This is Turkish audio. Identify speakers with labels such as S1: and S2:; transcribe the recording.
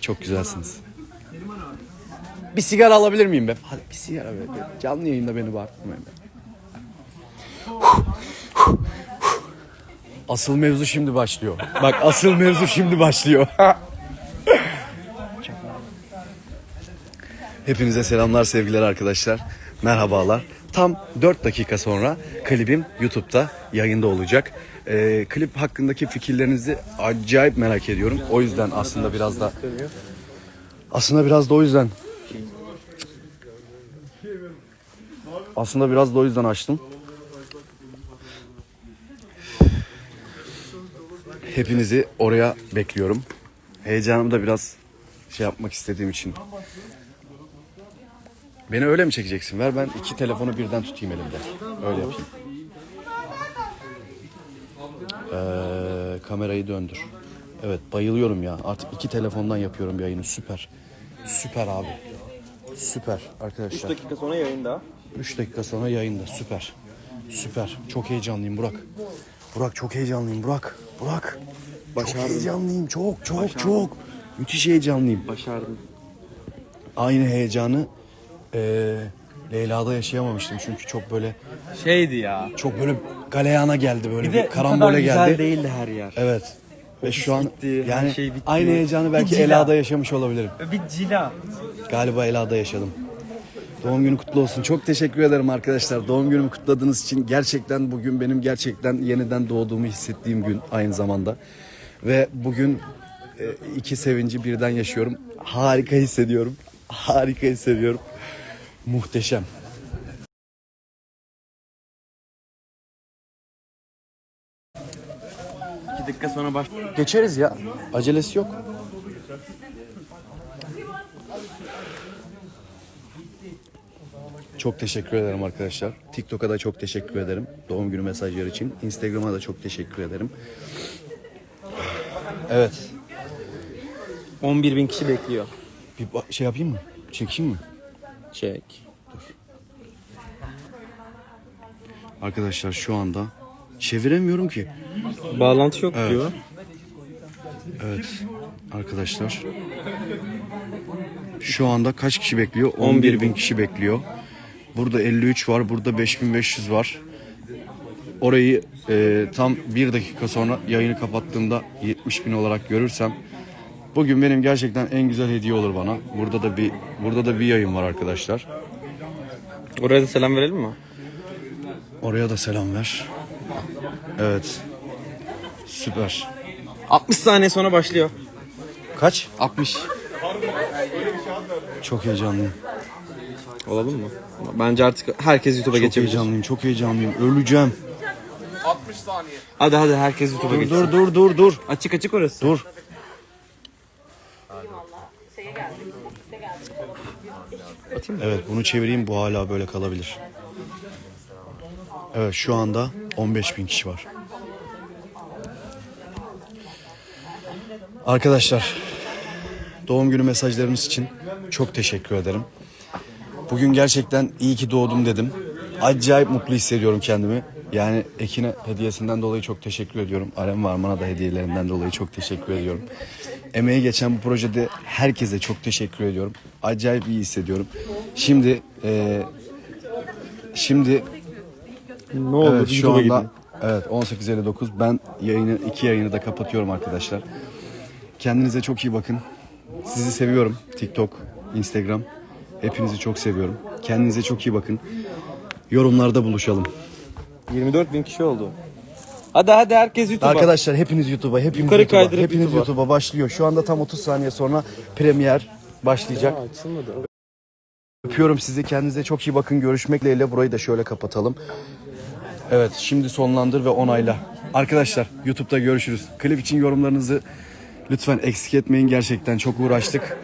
S1: Çok güzelsiniz. Bir sigara alabilir miyim be? Hadi bir sigara be. Canlı yayında beni bağırtmayın be. Asıl mevzu şimdi başlıyor. Bak asıl mevzu şimdi başlıyor. Hepinize selamlar sevgiler arkadaşlar. Merhabalar. Tam 4 dakika sonra klibim YouTube'da yayında olacak. Ee, klip hakkındaki fikirlerinizi acayip merak ediyorum. O yüzden aslında biraz da aslında biraz da o yüzden aslında biraz da o yüzden açtım. Hepinizi oraya bekliyorum. Heyecanımı da biraz şey yapmak istediğim için Beni öyle mi çekeceksin? Ver ben iki telefonu birden tutayım elimde. Öyle yapayım. Ee, kamerayı döndür. Evet bayılıyorum ya. Artık iki telefondan yapıyorum yayını. Süper. Süper abi. Süper arkadaşlar.
S2: 3 dakika sonra yayında.
S1: 3 dakika sonra yayında. Süper. Süper. Çok heyecanlıyım Burak. Burak çok heyecanlıyım Burak. Burak. Çok
S2: Başardın.
S1: heyecanlıyım. Çok çok çok. Müthiş heyecanlıyım.
S2: Başardım.
S1: Aynı heyecanı eee Leyla'da yaşayamamıştım çünkü çok böyle
S2: Şeydi ya.
S1: çok böyle galeyana geldi böyle
S2: Bir de bu kadar
S1: karambole
S2: güzel
S1: geldi.
S2: değildi her yer.
S1: Evet. Ve şu an
S2: bitti, her
S1: yani
S2: şey bitti.
S1: aynı heyecanı belki
S2: cila.
S1: Ela'da yaşamış olabilirim.
S2: Bir cila.
S1: Galiba Ela'da yaşadım. Doğum günü kutlu olsun. Çok teşekkür ederim arkadaşlar. Doğum günümü kutladığınız için gerçekten bugün benim gerçekten yeniden doğduğumu hissettiğim gün aynı zamanda. Ve bugün e, iki sevinci birden yaşıyorum. Harika hissediyorum. Harika hissediyorum. Muhteşem.
S2: 2 dakika sonra baş...
S1: Geçeriz ya. Acelesi yok. Çok teşekkür ederim arkadaşlar. TikTok'a da çok teşekkür ederim. Doğum günü mesajları için. Instagram'a da çok teşekkür ederim. Evet.
S2: 11 bin kişi bekliyor.
S1: Bir ba- şey yapayım mı? Çekeyim mi?
S2: Çek.
S1: Arkadaşlar şu anda çeviremiyorum ki.
S2: Bağlantı yok
S1: Evet.
S2: diyor.
S1: Evet arkadaşlar. Şu anda kaç kişi bekliyor? 11 bin kişi bekliyor. Burada 53 var, burada 5500 var. Orayı e, tam bir dakika sonra yayını kapattığımda 70 bin olarak görürsem bugün benim gerçekten en güzel hediye olur bana. Burada da bir burada da bir yayın var arkadaşlar.
S2: Oraya da selam verelim mi?
S1: Oraya da selam ver. Evet. Süper.
S2: 60 saniye sonra başlıyor.
S1: Kaç?
S2: 60.
S1: Çok heyecanlıyım.
S2: Olalım mı? Bence artık herkes YouTube'a
S1: Çok
S2: geçebilir.
S1: heyecanlıyım. Çok heyecanlıyım. Öleceğim.
S2: Hadi hadi herkes YouTube'a
S1: Dur
S2: geçsin.
S1: dur dur dur dur.
S2: Açık açık orası.
S1: Dur. Evet bunu çevireyim bu hala böyle kalabilir. Evet şu anda 15 bin kişi var. Arkadaşlar doğum günü mesajlarınız için çok teşekkür ederim. Bugün gerçekten iyi ki doğdum dedim. Acayip mutlu hissediyorum kendimi. Yani Ekin'e hediyesinden dolayı çok teşekkür ediyorum. Arem Varman'a da hediyelerinden dolayı çok teşekkür ediyorum. Emeği geçen bu projede herkese çok teşekkür ediyorum. Acayip iyi hissediyorum. Şimdi e, şimdi
S2: Ne oldu?
S1: evet, şu anda evet 18.59 ben yayını iki yayını da kapatıyorum arkadaşlar. Kendinize çok iyi bakın. Sizi seviyorum. TikTok, Instagram. Hepinizi çok seviyorum. Kendinize çok iyi bakın. Yorumlarda buluşalım.
S2: 24 bin kişi oldu. Hadi hadi herkes YouTube'a.
S1: Arkadaşlar hepiniz YouTube'a, hepiniz
S2: Yukarı
S1: YouTube'a,
S2: kaydırıp
S1: hepiniz
S2: YouTube'a.
S1: YouTube'a başlıyor. Şu anda tam 30 saniye sonra premier başlayacak.
S2: Açılmadı.
S1: Öpüyorum sizi. Kendinize çok iyi bakın. Görüşmek dileğiyle burayı da şöyle kapatalım. Evet, şimdi sonlandır ve onayla. Arkadaşlar YouTube'da görüşürüz. Klip için yorumlarınızı lütfen eksik etmeyin. Gerçekten çok uğraştık.